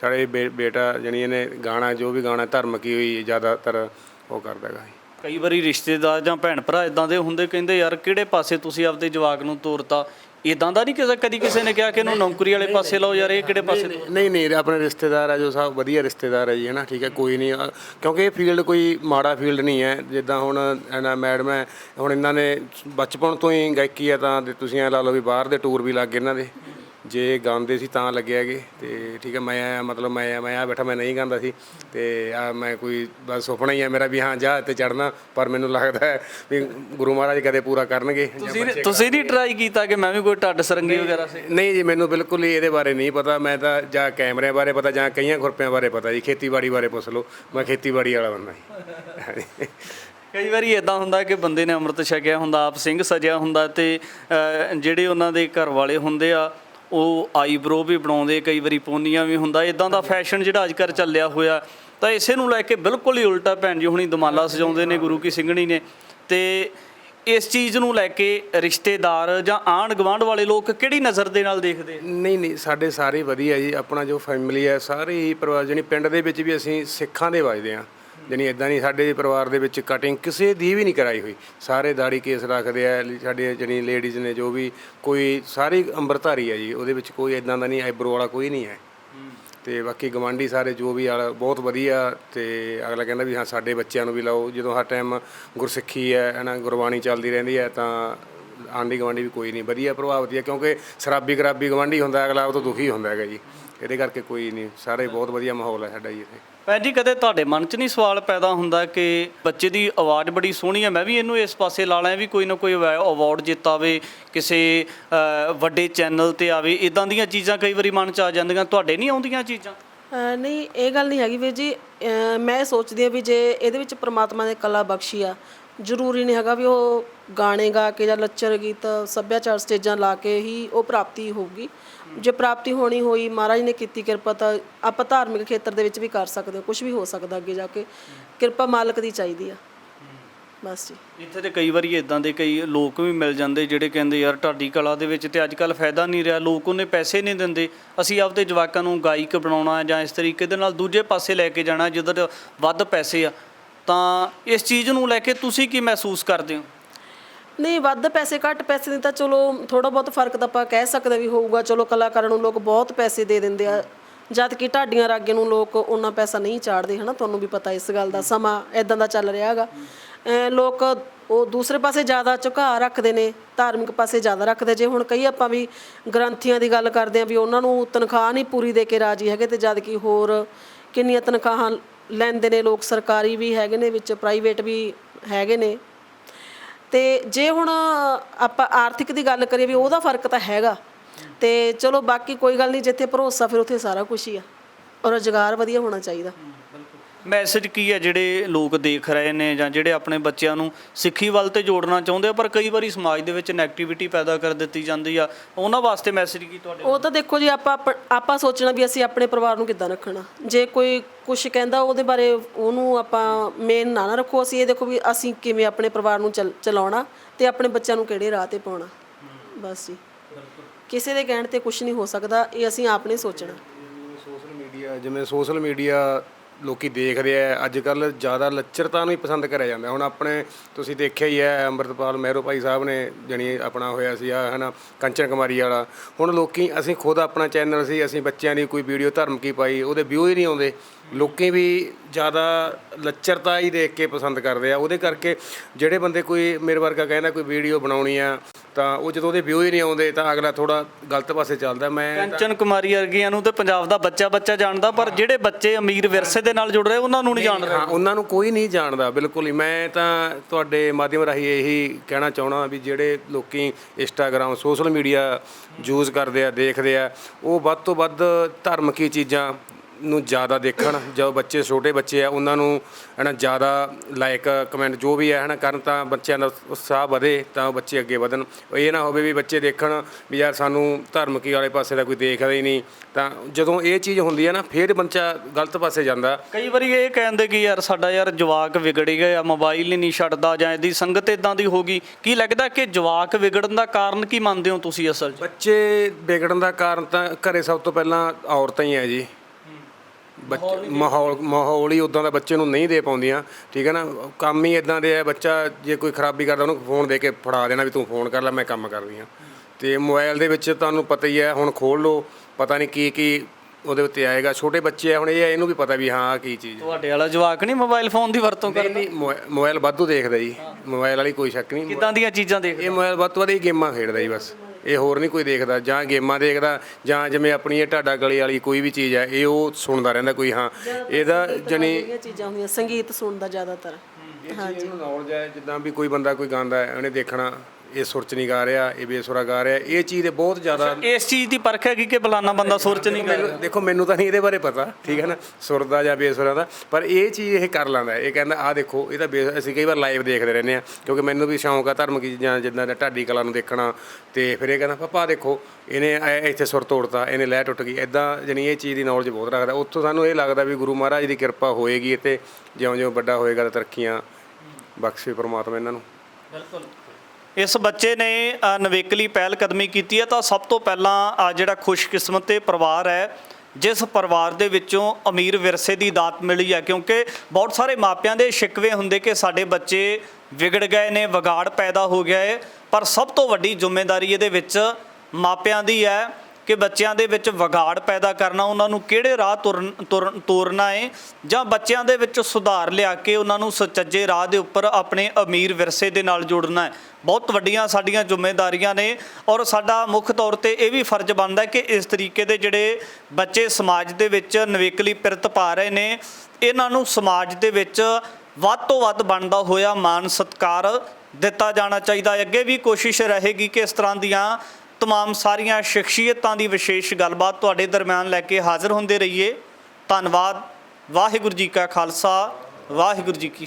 ਸਾਡੇ ਬੇ- ਬੇਟਾ, ਜਾਣੀ ਇਹਨੇ ਗਾਣਾ, ਜੋ ਵੀ ਗਾਣਾ ਧਰਮ ਕੀ ਹੋਈ, ਜ਼ਿਆਦਾਤਰ ਉਹ ਕਰਦਾ ਗਾ ਕਈ ਵਾਰੀ ਰਿਸ਼ਤੇਦਾਰ ਜਾਂ ਭੈਣ ਭਰਾ ਇਦਾਂ ਦੇ ਹੁੰਦੇ ਕਹਿੰਦੇ ਯਾਰ ਕਿਹੜੇ ਪਾਸੇ ਤੁਸੀਂ ਆਪਦੇ ਜਵਾਕ ਨੂੰ ਤੋਰਤਾ? ਇਦਾਂ ਦਾ ਨਹੀਂ ਕਿਸੇ ਕਦੀ ਕਿਸੇ ਨੇ ਕਿਹਾ ਕਿ ਇਹਨੂੰ ਨੌਕਰੀ ਵਾਲੇ ਪਾਸੇ ਲਾਓ ਯਾਰ ਇਹ ਕਿਹੜੇ ਪਾਸੇ ਨਹੀਂ ਨਹੀਂ ਆਪਣੇ ਰਿਸ਼ਤੇਦਾਰ ਹੈ ਜੋ ਸਭ ਵਧੀਆ ਰਿਸ਼ਤੇਦਾਰ ਹੈ ਜੀ ਹਨਾ ਠੀਕ ਹੈ ਕੋਈ ਨਹੀਂ ਅ, ਕਿਉਂਕਿ ਇਹ ਫੀਲਡ ਕੋਈ ਮਾੜਾ ਫੀਲਡ ਨਹੀਂ ਹੈ ਜਿੱਦਾਂ ਹੁਣ ਇਹਨਾਂ ਮੈਡਮ ਹੈ ਹੁਣ ਇਹਨਾਂ ਨੇ ਬਚਪਨ ਤੋਂ ਹੀ ਗਾਇਕੀ ਹੈ ਤਾਂ ਤੇ ਤੁਸੀਂ ਐ ਲਾ ਲਓ ਵੀ ਬਾਹਰ ਦੇ ਟੂਰ ਵੀ ਲੱਗ ਗਏ ਇਹਨਾਂ ਦੇ। ਜੇ ਗਾਉਂਦੇ ਸੀ ਤਾਂ ਲੱਗੇ ਹੈਗੇ ਤੇ ਠੀਕ ਹੈ ਮੈਂ ਆਇਆ ਮਤਲਬ ਮੈਂ ਆਇਆ ਮੈਂ ਆ ਬੈਠਾ ਮੈਂ ਨਹੀਂ ਗਾਉਂਦਾ ਸੀ ਤੇ ਆ ਮੈਂ ਕੋਈ ਬਸ ਸੁਪਨਾ ਹੀ ਹੈ ਮੇਰਾ ਵੀ ਹਾਂ ਜਾ ਤੇ ਚੜਨਾ ਪਰ ਮੈਨੂੰ ਲੱਗਦਾ ਹੈ ਵੀ ਗੁਰੂ ਮਹਾਰਾਜ ਕਦੇ ਪੂਰਾ ਕਰਨਗੇ। ਜਾਂ ਤੁਸੀਂ ਤੁਸੀਂ ਨਹੀਂ ਟਰਾਈ ਕੀਤਾ ਕਿ ਮੈਂ ਵੀ ਕੋਈ ਢੱਡ ਸਰੰਗੀ ਵਗੈਰਾ ਸੇ? ਨਹੀਂ ਜੀ ਮੈਨੂੰ ਬਿਲਕੁਲ ਹੀ ਇਹਦੇ ਬਾਰੇ ਨਹੀਂ ਪਤਾ ਮੈਂ ਤਾਂ ਜਾਂ ਕੈਮਰਿਆਂ ਬਾਰੇ ਪਤਾ ਜਾਂ ਕਈਆਂ ਖੁਰਪਿਆਂ ਬਾਰੇ ਪਤਾ ਜੀ ਖੇਤੀਬਾੜੀ ਬਾਰੇ ਪੁੱਛ ਲਓ ਮੈਂ ਖੇਤੀਬਾੜੀ ਵਾਲਾ ਬੰਦਾ ਜੀ। ਕਈ ਵਾਰੀ ਇਦਾਂ ਹੁੰਦਾ ਕਿ ਬੰਦੇ ਨੇ ਅੰਮ੍ਰਿਤ ਛਕਿਆ ਹੁੰਦਾ ਆਪ ਸਿੰਘ ਸਜਿਆ ਹੁੰਦਾ ਤੇ ਅਹ, ਜਿਹੜੇ ਉਹਨਾਂ ਦੇ ਘਰ ਵਾਲੇ ਹੁੰਦੇ ਆ ਉਹ ਆਈਬ੍ਰੋ ਵੀ ਬਣਾਉਂਦੇ, ਕਈ ਵਾਰੀ ਪੋਨੀਆਂ ਵੀ ਹੁੰਦਾ ਇਦਾਂ ਦਾ ਫੈਸ਼ਨ ਜਿਹੜਾ ਅੱਜ ਕੱਲ੍ਹ ਚੱਲਿਆ ਹੋਇਆ। ਤਾਂ ਇਸੇ ਨੂੰ ਲੈ ਕੇ ਬਿਲਕੁਲ ਹੀ ਉਲਟਾ ਭੈਣ ਜੀ, ਹੁਣੀ ਦਮਾਲਾ ਸਜਾਉਂਦੇ ਨੇ ਗੁਰੂ ਕੀ ਸਿੰਘਣੀ ਨੇ। ਤੇ ਇਸ ਚੀਜ਼ ਨੂੰ ਲੈ ਕੇ ਰਿਸ਼ਤੇਦਾਰ ਜਾਂ ਆਂਢ ਗੁਆਂਢ ਵਾਲੇ ਲੋਕ ਕਿਹੜੀ ਨਜ਼ਰ ਦੇ ਨਾਲ ਦੇਖਦੇ ਨਹੀਂ ਨਹੀਂ, ਸਾਡੇ ਸਾਰੇ ਵਧੀਆ ਜੀ, ਆਪਣਾ ਜੋ ਫੈਮਿਲੀ ਹੈ, ਸਾਰੇ ਹੀ ਪਰਿਵਾਰ, ਜਾਣੀ ਪਿੰਡ ਦੇ ਵਿੱਚ ਵੀ ਅਸੀਂ ਸਿੱਖਾਂ ਦੇ ਵੱਜਦੇ ਆ ਜਾਣੀ ਇਦਾਂ ਨਹੀਂ, ਸਾਡੇ ਪਰਿਵਾਰ ਦੇ ਵਿੱਚ ਕਟਿੰਗ ਕਿਸੇ ਦੀ ਵੀ ਨਹੀਂ ਕਰਾਈ ਹੋਈ। ਸਾਰੇ ਦਾੜੀ ਕੇਸ ਰੱਖਦੇ ਆ, ਸਾਡੇ ਜਾਣੀ ਲੇਡੀਜ਼ ਨੇ ਜੋ ਵੀ, ਕੋਈ ਸਾਰੀ ਅੰਮ੍ਰਿਤਧਾਰੀ ਹੈ ਜੀ, ਉਹਦੇ ਵਿੱਚ ਕੋਈ ਇਦਾਂ ਦਾ ਨਹੀਂ ਆਈਬਰੋ ਵਾਲਾ ਕੋਈ ਨਹੀਂ ਹੈ। ਤੇ ਬਾਕੀ ਗਵਾਂਢੀ ਸਾਰੇ ਜੋ ਵੀ ਆ ਬਹੁਤ ਵਧੀਆ, ਤੇ ਅਗਲਾ ਕਹਿੰਦਾ ਵੀ ਹਾਂ, ਸਾਡੇ ਬੱਚਿਆਂ ਨੂੰ ਵੀ ਲਾਓ। ਜਦੋਂ ਹਰ ਟਾਈਮ ਗੁਰਸਿੱਖੀ ਹੈ ਹਨਾ ਗੁਰਬਾਣੀ ਚੱਲਦੀ ਰਹਿੰਦੀ ਹੈ, ਤਾਂ ਆਂਢੀ ਗਵਾਂਢੀ ਵੀ ਕੋਈ ਨਹੀਂ। ਵਧੀਆ ਪ੍ਰਭਾਵਿਤ ਹੈ ਕਿਉਂਕਿ ਸ਼ਰਾਬੀ ਗਰਾਬੀ ਗਵਾਂਢੀ ਹੁੰਦਾ, ਅਗਲਾ ਉਹ ਤੋਂ ਦੁਖੀ ਹੁੰਦਾ ਹੈਗਾ ਜੀ। ਇਹਦੇ ਕਰਕੇ ਕੋਈ ਨਹੀਂ, ਸਾਰੇ ਬਹੁਤ ਵਧੀਆ ਮਾਹੌਲ ਹੈ ਸਾਡਾ ਜੀ ਇੱਥੇ। ਭੈਣ ਜੀ, ਕਦੇ ਤੁਹਾਡੇ ਮਨ 'ਚ ਨਹੀਂ ਸਵਾਲ ਪੈਦਾ ਹੁੰਦਾ ਕਿ ਬੱਚੇ ਦੀ ਆਵਾਜ਼ ਬੜੀ ਸੋਹਣੀ ਹੈ? ਮੈਂ ਵੀ ਇਹਨੂੰ ਇਸ ਪਾਸੇ ਲਾ ਲਾਂ ਵੀ ਕੋਈ ਨਾ ਕੋਈ ਅਵਾਰਡ ਜਿੱਤਾਵੇ, ਕਿਸੇ ਵੱਡੇ ਚੈਨਲ ਤੇ ਆਵੇ। ਇਦਾਂ ਦੀਆਂ ਚੀਜ਼ਾਂ ਕਈ ਵਾਰੀ ਮਨ 'ਚ ਆ ਜਾਂਦੀਆਂ। ਤੁਹਾਡੇ ਨਹੀਂ ਆਉਂਦੀਆਂ ਚੀਜ਼ਾਂ? ਨਹੀਂ, ਇਹ ਗੱਲ ਨਹੀਂ ਹੈਗੀ ਵੀਰ ਜੀ। ਮੈਂ ਸੋਚਦੀ ਆ ਵੀ ਜੇ ਇਹਦੇ ਵਿੱਚ ਪ੍ਰਮਾਤਮਾ ਨੇ ਕਲਾ ਬਖਸ਼ੀ ਆ, ਜ਼ਰੂਰੀ ਨਹੀਂ ਹੈਗਾ ਵੀ ਉਹ ਗਾਣੇ ਗਾ ਕੇ ਜਾਂ ਲੱਚਰ ਗੀਤ ਸੱਭਿਆਚਾਰ ਸਟੇਜਾਂ ਲਾ ਕੇ ਹੀ ਉਹ ਪ੍ਰਾਪਤੀ ਹੋਊਗੀ। ਜੇ ਪ੍ਰਾਪਤੀ ਹੋਣੀ ਹੋਈ, ਮਹਾਰਾਜ ਨੇ ਕੀਤੀ ਕਿਰਪਾ ਤਾਂ ਆਪਾਂ ਧਾਰਮਿਕ ਖੇਤਰ ਦੇ ਵਿੱਚ ਵੀ ਕਰ ਸਕਦੇ ਹਾਂ ਕੁਝ ਵੀ ਹੋ ਸਕਦਾ ਅੱਗੇ ਜਾ ਕੇ। ਕਿਰਪਾ ਮਾਲਕ ਦੀ ਚਾਹੀਦੀ ਆ। ਬਸ ਜੀ। ਇੱਥੇ ਤੇ ਕਈ ਵਾਰੀ ਇਦਾਂ ਦੇ ਕਈ ਲੋਕ ਵੀ ਮਿਲ ਜਾਂਦੇ, ਜਿਹੜੇ ਕਹਿੰਦੇ, ਯਾਰ ਢਾਡੀ ਕਲਾ ਦੇ ਵਿੱਚ ਤੇ ਅੱਜ ਕੱਲ ਫਾਇਦਾ ਨਹੀਂ ਰਿਹਾ, ਲੋਕ ਉਹਨੇ ਪੈਸੇ ਨਹੀਂ ਦਿੰਦੇ। ਅਸੀਂ ਆਪਦੇ ਜਵਾਕਾਂ ਨੂੰ ਗਾਇਕ ਬਣਾਉਣਾ ਜਾਂ ਇਸ ਤਰੀਕੇ ਦੇ ਨਾਲ ਦੂਜੇ ਪਾਸੇ ਲੈ ਕੇ ਜਾਣਾ, ਜਿੱਧਰ ਵੱਧ ਪੈਸੇ ਆ। ਤਾਂ ਇਸ ਚੀਜ਼ ਨੂੰ ਲੈ ਕੇ ਤੁਸੀਂ ਕੀ ਮਹਿਸੂਸ ਕਰਦੇ ਹੋ? ਨਹੀਂ, ਵੱਧ ਪੈਸੇ, ਘੱਟ ਪੈਸੇ ਦੀ ਤਾਂ ਚਲੋ ਥੋੜਾ ਬਹੁਤ ਫ਼ਰਕ ਤਾਂ ਆਪਾਂ ਕਹਿ ਸਕਦੇ ਵੀ ਹੋਊਗਾ। ਚਲੋ ਕਲਾਕਾਰਾਂ ਨੂੰ ਲੋਕ ਬਹੁਤ ਪੈਸੇ ਦੇ ਦਿੰਦੇ ਆ, ਜਦ ਕਿ ਢਾਡੀਆਂ ਰਾਗੇ ਨੂੰ ਲੋਕ ਉਹਨਾਂ ਪੈਸਾ ਨਹੀਂ ਚਾੜਦੇ, ਹਨਾ? ਤੁਹਾਨੂੰ ਵੀ ਪਤਾ ਇਸ ਗੱਲ ਦਾ ਸਮਾਂ ਇਦਾਂ ਦਾ ਚੱਲ ਰਿਹਾ ਹੈਗਾ। ਲੋਕ ਉਹ ਦੂਸਰੇ ਪਾਸੇ ਜ਼ਿਆਦਾ ਝੁਕਾਅ ਰੱਖਦੇ ਨੇ, ਧਾਰਮਿਕ ਪਾਸੇ ਜ਼ਿਆਦਾ ਰੱਖਦੇ। ਜੇ ਹੁਣ ਕਈ ਆਪਾਂ ਵੀ ਗ੍ਰੰਥੀਆਂ ਦੀ ਗੱਲ ਕਰਦੇ ਆ ਵੀ ਉਹਨਾਂ ਨੂੰ ਤਨਖਾਹ ਨਹੀਂ ਪੂਰੀ ਦੇ ਕੇ ਰਾਜੀ ਹੈਗੇ, ਤੇ ਜਦ ਕਿ ਹੋਰ ਕਿੰਨੀਆਂ ਤਨਖਾਹਾਂ ਲੈਂਦੇ ਨੇ ਲੋਕ, ਸਰਕਾਰੀ ਵੀ ਹੈਗੇ ਨੇ, ਵਿੱਚ ਪ੍ਰਾਈਵੇਟ ਵੀ ਹੈਗੇ ਨੇ। ਤੇ ਜੇ ਹੁਣ ਆਪਾਂ ਆਰਥਿਕ ਦੀ ਗੱਲ ਕਰੀਏ ਵੀ ਉਹਦਾ ਫ਼ਰਕ ਤਾਂ ਹੈਗਾ, ਤੇ ਚਲੋ ਬਾਕੀ ਕੋਈ ਗੱਲ ਨਹੀਂ, ਜਿੱਥੇ ਭਰੋਸਾ ਫਿਰ ਉੱਥੇ ਸਾਰਾ ਕੁਝ ਹੀ ਆ। ਔਰ ਰੁਜ਼ਗਾਰ ਵਧੀਆ ਹੋਣਾ ਚਾਹੀਦਾ। ਮੈਸੇਜ ਕੀ ਹੈ ਜਿਹੜੇ ਲੋਕ ਦੇਖ ਰਹੇ ਨੇ ਜਾਂ ਜਿਹੜੇ ਆਪਣੇ ਬੱਚਿਆਂ ਨੂੰ ਸਿੱਖੀ ਵੱਲ ਤੇ ਜੋੜਨਾ ਚਾਹੁੰਦੇ ਆ ਪਰ ਕਈ ਵਾਰੀ ਸਮਾਜ ਦੇ ਵਿੱਚ ਨੈਗੇਟਿਵਿਟੀ ਪੈਦਾ ਕਰ ਦਿੱਤੀ ਜਾਂਦੀ ਆ? ਉਹਨਾਂ ਵਾਸਤੇ ਮੈਸੇਜ ਕੀ ਤੁਹਾਡੇ ਉਹ ਤਾਂ ਦੇਖੋ ਜੀ ਆਪਾਂ ਆਪ- ਸੋਚਣਾ ਵੀ ਅਸੀਂ ਆਪਣੇ ਪਰਿਵਾਰ ਨੂੰ ਕਿੱਦਾਂ ਰੱਖਣਾ। ਜੇ ਕੋਈ ਕੁਝ ਕਹਿੰਦਾ ਉਹਦੇ ਬਾਰੇ ਉਹਨੂੰ ਆਪਾਂ ਮੇਨ ਨਾ ਨਾ ਰੱਖੋ ਅਸੀਂ ਇਹ ਦੇਖੋ ਵੀ ਅਸੀਂ ਕਿਵੇਂ ਆਪਣੇ ਪਰਿਵਾਰ ਨੂੰ ਚਲ- ਚਲਾਉਣਾ ਤੇ ਆਪਣੇ ਬੱਚਿਆਂ ਨੂੰ ਕਿਹੜੇ ਰਾਹ ਤੇ ਪਾਉਣਾ। ਬਸ ਜੀ। ਕਿਸੇ ਦੇ ਕਹਿਣ ਤੇ ਕੁਝ ਨਹੀਂ ਹੋ ਸਕਦਾ ਇਹ ਅਸੀਂ ਆਪ ਨੇ ਸੋਚਣਾ। ਸੋਸ਼ਲ ਮੀਡੀਆ ਜਿਵੇਂ ਸੋਸ਼ਲ ਮੀਡੀਆ ਲੋਕੀ ਦੇਖਦੇ ਆ ਅੱਜ ਕੱਲ ਜ਼ਿਆਦਾ ਲੱਚਰਤਾ ਨੂੰ ਹੀ ਪਸੰਦ ਕਰਿਆ ਜਾਂਦਾ। ਹੁਣ ਆਪਣੇ ਤੁਸੀਂ ਦੇਖਿਆ ਹੀ ਹੈ ਅੰਮ੍ਰਿਤਪਾਲ ਮਹਿਰੋ ਭਾਈ ਸਾਹਿਬ ਨੇ ਜਣੀ ਆਪਣਾ ਹੋਇਆ ਸੀ ਆ ਹਨਾ, ਕੰਚਨ ਕੁਮਾਰੀ ਵਾਲਾ। ਹੁਣ ਲੋਕੀ, ਅਸੀਂ ਖੁਦ ਆਪਣਾ ਚੈਨਲ ਸੀ, ਅਸੀਂ ਬੱਚਿਆਂ ਦੀ ਕੋਈ ਵੀਡੀਓ ਧਰਮ ਕੀ ਪਾਈ, ਉਹਦੇ ਵਿਊ ਹੀ ਨਹੀਂ ਆਉਂਦੇ। ਲੋਕੀ ਵੀ ਜ਼ਿਆਦਾ ਲੱਚਰਤਾ ਹੀ ਦੇਖ ਕੇ ਪਸੰਦ ਕਰਦੇ ਆ। ਉਹਦੇ ਕਰਕੇ ਜਿਹੜੇ ਬੰਦੇ ਕੋਈ ਮੇਰੇ ਵਰਗਾ ਕਹਿੰਦਾ ਕੋਈ ਵੀਡੀਓ ਬਣਾਉਣੀ ਆ ਤਾਂ ਉਹ ਜਦੋਂ ਉਹਦੇ ਵਿਊ ਹੀ ਨਹੀਂ ਆਉਂਦੇ ਤਾਂ ਅਗਲਾ ਥੋੜਾ ਗਲਤ ਪਾਸੇ ਚੱਲਦਾ। ਮੈਂ ਕੰਚਨ ਕੁਮਾਰੀ ਵਰਗੀਆਂ ਨੂੰ ਤੇ ਪੰਜਾਬ ਦਾ ਬੱਚਾ ਬੱਚਾ ਜਾਣਦਾ ਪਰ ਜਿਹੜੇ ਬੱਚੇ ਅਮੀਰ ਵਿਰਸੇ ਦੇ ਨਾਲ ਜੁੜ ਰਹੇ ਉਹਨਾਂ ਨੂੰ ਨਹੀਂ ਜਾਣ ਰਹੇ ਹਾਂ ਉਹਨਾਂ ਨੂੰ ਕੋਈ ਨਹੀਂ ਜਾਣਦਾ ਬਿਲਕੁਲ ਹੀ। ਮੈਂ ਤਾਂ ਤੁਹਾਡੇ ਮਾਧਿਅਮ ਰਾਹੀਂ ਇਹੀ ਕਹਿਣਾ ਚਾਹਣਾ ਵੀ ਜਿਹੜੇ ਲੋਕੀ ਇੰਸਟਾਗ੍ਰam ਸੋਸ਼ਲ ਮੀਡੀਆ ਯੂਜ਼ ਕਰਦੇ ਆ ਦੇਖਦੇ ਆ ਉਹ ਵੱਧ ਤੋਂ ਵੱਧ ਧਰਮ ਕੀ ਚੀਜ਼ਾਂ ਨੂੰ ਜ਼ਿਆਦਾ ਦੇਖਣ ਜੋ ਬੱਚੇ ਛੋਟੇ ਬੱਚੇ ਆ ਉਹਨਾਂ ਨੂੰ ਹਨਾ ਜ਼ਿਆਦਾ ਲਾਈਕ ਕਮੈਂਟ ਜੋ ਵੀ ਹੈ ਹਨਾ ਕਰਨ ਤਾਂ ਬੱਚਿਆਂ ਦਾ ਉਤਸ਼ਾਹ ਵਧੇ ਤਾਂ ਬੱਚੇ ਅੱਗੇ ਵਧਣ। ਇਹ ਨਾ ਹੋਵੇ ਵੀ ਬੱਚੇ ਦੇਖਣ ਵੀ ਯਾਰ ਸਾਨੂੰ ਧਰਮ ਕੀ ਵਾਲੇ ਪਾਸੇ ਦਾ ਕੋਈ ਦੇਖਦਾ ਹੀ ਨਹੀਂ। ਤਾਂ ਜਦੋਂ ਇਹ ਚੀਜ਼ ਹੁੰਦੀ ਹੈ ਨਾ ਫਿਰ ਬੱਚਾ ਗਲਤ ਪਾਸੇ ਜਾਂਦਾ। ਕਈ ਵਾਰੀ ਇਹ ਕਹਿੰਦੇ ਕਿ ਯਾਰ ਸਾਡਾ ਯਾਰ ਜਵਾਕ ਵਿਗੜ ਗਿਆ ਮੋਬਾਈਲ ਹੀ ਨਹੀਂ ਛੱਡਦਾ ਜਾਂ ਇਹਦੀ ਸੰਗਤ ਇਦਾਂ ਦੀ ਹੋ ਗਈ। ਕੀ ਲੱਗਦਾ ਕਿ ਜਵਾਕ ਵਿਗੜਨ ਦਾ ਕਾਰਨ ਕੀ ਮੰਨਦੇ ਹੋ ਤੁਸੀਂ ਅਸਲ 'ਚ? ਬੱਚੇ ਵਿਗੜਨ ਦਾ ਕਾਰਨ ਤਾਂ ਘਰੇ ਸਭ ਤੋਂ ਪਹਿਲਾਂ ਔਰਤਾਂ ਹੀ ਹੈ ਜੀ। ਬੱਚੇ ਮਾਹੌਲ ਮਾਹੌਲ ਹੀ ਉਦਾਂ ਦਾ ਬੱਚੇ ਨੂੰ ਨਹੀਂ ਦੇ ਪਾਉਂਦੀਆਂ ਠੀਕ ਹੈ ਨਾ? ਕੰਮ ਹੀ ਇਦਾਂ ਦੇ ਆ ਬੱਚਾ ਜੇ ਕੋਈ ਖਰਾਬੀ ਕਰਦਾ ਉਹਨੂੰ ਫੋਨ ਦੇ ਕੇ ਫੜਾ ਦੇਣਾ ਵੀ ਤੂੰ ਫੋਨ ਕਰ ਲੈ ਮੈਂ ਕੰਮ ਕਰਦੀ ਆ ਤੇ ਮੋਬਾਈਲ ਦੇ ਵਿੱਚ ਤੁਹਾਨੂੰ ਪਤਾ ਹੀ ਹੈ ਹੁਣ ਖੋਲ ਲਓ ਪਤਾ ਨਹੀਂ ਕੀ ਕੀ ਉਹਦੇ ਉੱਤੇ ਆਏਗਾ। ਛੋਟੇ ਬੱਚੇ ਆ ਹੁਣ ਇਹ ਆ, ਇਹਨੂੰ ਵੀ ਪਤਾ ਵੀ ਹਾਂ ਆਹ ਕੀ ਚੀਜ਼ ਹੈ ਤੁਹਾਡੇ ਵਾਲਾ ਜਵਾਕ ਨਹੀਂ ਮੋਬਾਈਲ ਫੋਨ ਦੀ ਵਰਤੋਂ ਨਹੀਂ ਕਰਦਾ? ਨਹੀਂ ਮੋਬਾਈਲ- ਮੋਬਾਈਲ ਵਾਧੂ ਦੇਖਦਾ ਜੀ। ਮੋਬਾਈਲ ਵਾਲੀ ਕੋਈ ਸ਼ੱਕ ਨਹੀਂ। ਕਿਦਾਂ ਦੀਆਂ ਚੀਜ਼ਾਂ ਦੇਖ ਇਹ ਮੋਬਾਈਲ ਵੱਧ ਤੋਂ ਵੱਧ ਇਹ ਗੇਮਾਂ ਖੇਡਦਾ ਜੀ ਬਸ। ਇਹ ਹੋਰ ਨਹੀਂ ਕੋਈ ਦੇਖਦਾ ਜਾਂ ਗੇਮਾਂ ਦੇਖਦਾ ਜਾਂ ਜਿਵੇਂ ਆਪਣੀ ਇਹ ਢਾਡਾ ਗਲੀ ਵਾਲੀ ਕੋਈ ਵੀ ਚੀਜ਼ ਹੈ ਇਹ ਉਹ ਸੁਣਦਾ ਰਹਿੰਦਾ ਕੋਈ ਹਾਂ। ਇਹਦਾ ਜਣੀ ਇਹ ਚੀਜ਼ਾਂ ਹੁੰਦੀਆਂ ਸੰਗੀਤ ਸੁਣਦਾ ਜ਼ਿਆਦਾਤਰ। ਹਾਂਜੀ। ਇਹਨੂੰ ਨੌਲੇਜ ਹੈ ਜਿੱਦਾਂ ਵੀ ਕੋਈ ਬੰਦਾ ਕੋਈ ਗਾਉਂਦਾ ਹੈ ਉਹਨੇ ਦੇਖਣਾ। ਇਹ ਸੁਰ ਚ ਨਹੀਂ ਗਾ ਰਿਹਾ ਇਹ ਬੇਸੁਰਾ ਗਾ ਰਿਹਾ ਇਹ ਚੀਜ਼ ਦੇ ਬਹੁਤ ਜ਼ਿਆਦਾ ਇਸ ਚੀਜ਼ ਦੀ ਪਰਖ ਹੈਗੀ ਕਿ ਬਲਾਨਾ ਬੰਦਾ ਸੁਰ ਚ ਨਹੀਂ ਗਾ ਰਿਹਾ? ਦੇਖੋ ਮੈਨੂੰ ਤਾਂ ਨਹੀਂ ਇਹਦੇ ਬਾਰੇ ਪਤਾ ਠੀਕ ਹੈ ਨਾ? ਸੁਰ ਦਾ ਜਾਂ ਬੇਸੁਰਾ ਦਾ ਪਰ ਇਹ ਚੀਜ਼ ਇਹ ਕਰ ਲੈਂਦਾ। ਇਹ ਕਹਿੰਦਾ ਆ ਦੇਖੋ ਇਹ ਤਾਂ ਬੇਸ- ਅਸੀਂ ਕਈ ਵਾਰ ਲਾਈਵ ਦੇਖਦੇ ਰਹਿੰਦੇ ਆ ਕਿਉਂਕਿ ਮੈਨੂੰ ਵੀ ਸ਼ੌਂਕ ਆ ਧਰਮਕ ਚੀਜ਼ਾਂ ਜਿੱਦਾਂ ਦਾ ਢਾਡੀ ਕਲਾ ਨੂੰ ਦੇਖਣਾ ਤੇ ਫਿਰ ਇਹ ਕਹਿੰਦਾ ਪਾਪਾ ਦੇਖੋ ਇਹਨੇ ਇਹ- ਇੱਥੇ ਸੁਰ ਤੋੜਤਾ ਇਹਨੇ ਲਹਿ ਟੁੱਟ ਗਈ। ਐਦਾਂ ਜਣੀ ਇਹ ਚੀਜ਼ ਦੀ ਨੌਲੇਜ ਬਹੁਤ ਰੱਖਦਾ। ਉੱਥੋਂ ਸਾਨੂੰ ਇਹ ਲੱਗਦਾ ਵੀ ਗੁਰੂ ਮਹਾਰਾਜ ਦੀ ਕਿਰਪਾ ਹੋਏਗੀ ਤੇ ਜਿਉਂ-ਜਿਉਂ ਵੱਡਾ ਹੋਏਗਾ ਤਾਂ ਤਰੱਕੀਆਂ ਬਖਸ਼ੇ ਪ੍ਰਮਾਤਮਾ ਇਹਨਾਂ ਨੂੰ। ਬਿਲਕੁਲ। ਇਸ ਬੱਚੇ ਨੇ ਅ, ਨਵੇਕਲੀ ਪਹਿਲ ਕਦਮੀ ਕੀਤੀ ਹੈ ਤਾਂ ਸਭ ਤੋਂ ਪਹਿਲਾਂ ਆ ਜਿਹੜਾ ਖੁਸ਼ਕਿਸਮਤ ਇਹ ਪਰਿਵਾਰ ਹੈ ਜਿਸ ਪਰਿਵਾਰ ਦੇ ਵਿੱਚੋਂ ਅਮੀਰ ਵਿਰਸੇ ਦੀ ਦਾਤ ਮਿਲੀ ਹੈ ਕਿਉਂਕਿ ਬਹੁਤ ਸਾਰੇ ਮਾਪਿਆਂ ਦੇ ਸ਼ਿਕਵੇ ਹੁੰਦੇ ਕਿ ਸਾਡੇ ਬੱਚੇ ਵਿਗੜ ਗਏ ਨੇ ਵਿਗਾੜ ਪੈਦਾ ਹੋ ਗਿਆ ਹੈ ਪਰ ਸਭ ਤੋਂ ਵੱਡੀ ਜ਼ਿੰਮੇਵਾਰੀ ਇਹਦੇ ਵਿੱਚ ਮਾਪਿਆਂ ਦੀ ਹੈ ਕਿ ਬੱਚਿਆਂ ਦੇ ਵਿੱਚ ਵਿਗਾੜ ਪੈਦਾ ਕਰਨਾ, ਉਹਨਾਂ ਨੂੰ ਕਿਹੜੇ ਰਾਹ ਤੁਰਨ, ਤੁਰਨ- ਤੋਰਨਾ ਹੈ ਜਾਂ ਬੱਚਿਆਂ ਦੇ ਵਿੱਚ ਸੁਧਾਰ ਲਿਆ ਕੇ ਉਹਨਾਂ ਨੂੰ ਸੁਚੱਜੇ ਰਾਹ ਦੇ ਉੱਪਰ ਆਪਣੇ ਅਮੀਰ ਵਿਰਸੇ ਦੇ ਨਾਲ ਜੋੜਨਾ ਹੈ ਬਹੁਤ ਵੱਡੀਆਂ ਸਾਡੀਆਂ ਜ਼ਿੰਮੇਵਾਰੀਆਂ ਨੇ ਔਰ ਸਾਡਾ ਮੁੱਖ ਤੌਰ ਤੇ ਇਹ ਵੀ ਫਰਜ਼ ਬਣਦਾ ਹੈ ਕਿ ਇਸ ਤਰੀਕੇ ਦੇ ਜਿਹੜੇ ਬੱਚੇ ਸਮਾਜ ਦੇ ਵਿੱਚ ਨਵੇਕਲੀ ਪਿਰਤ ਪਾ ਰਹੇ ਨੇ, ਇਹਨਾਂ ਨੂੰ ਸਮਾਜ ਦੇ ਵਿੱਚ ਵੱਧ ਤੋਂ ਵੱਧ ਬਣਦਾ ਹੋਇਆ ਮਾਨ ਸਤਕਾਰ ਦਿੱਤਾ ਜਾਣਾ ਚਾਹੀਦਾ ਹੈ ਅੱਗੇ ਵੀ ਕੋਸ਼ਿਸ਼ ਰਹੇਗੀ ਕਿ ਇਸ ਤਰ੍ਹਾਂ ਦੀਆਂ ਤਮਾਮ ਸਾਰੀਆਂ ਸ਼ਖਸੀਅਤਾਂ ਦੀ ਵਿਸ਼ੇਸ਼ ਗੱਲਬਾਤ ਤੁਹਾਡੇ ਦਰਮਿਆਨ ਲੈ ਕੇ ਹਾਜ਼ਰ ਹੁੰਦੇ ਰਹੀਏ ਧੰਨਵਾਦ ਵਾਹਿਗੁਰੂ ਜੀ ਕਾ ਖਾਲਸਾ ਵਾਹਿਗੁਰੂ ਜੀ ਕੀ ਫਤਿਹ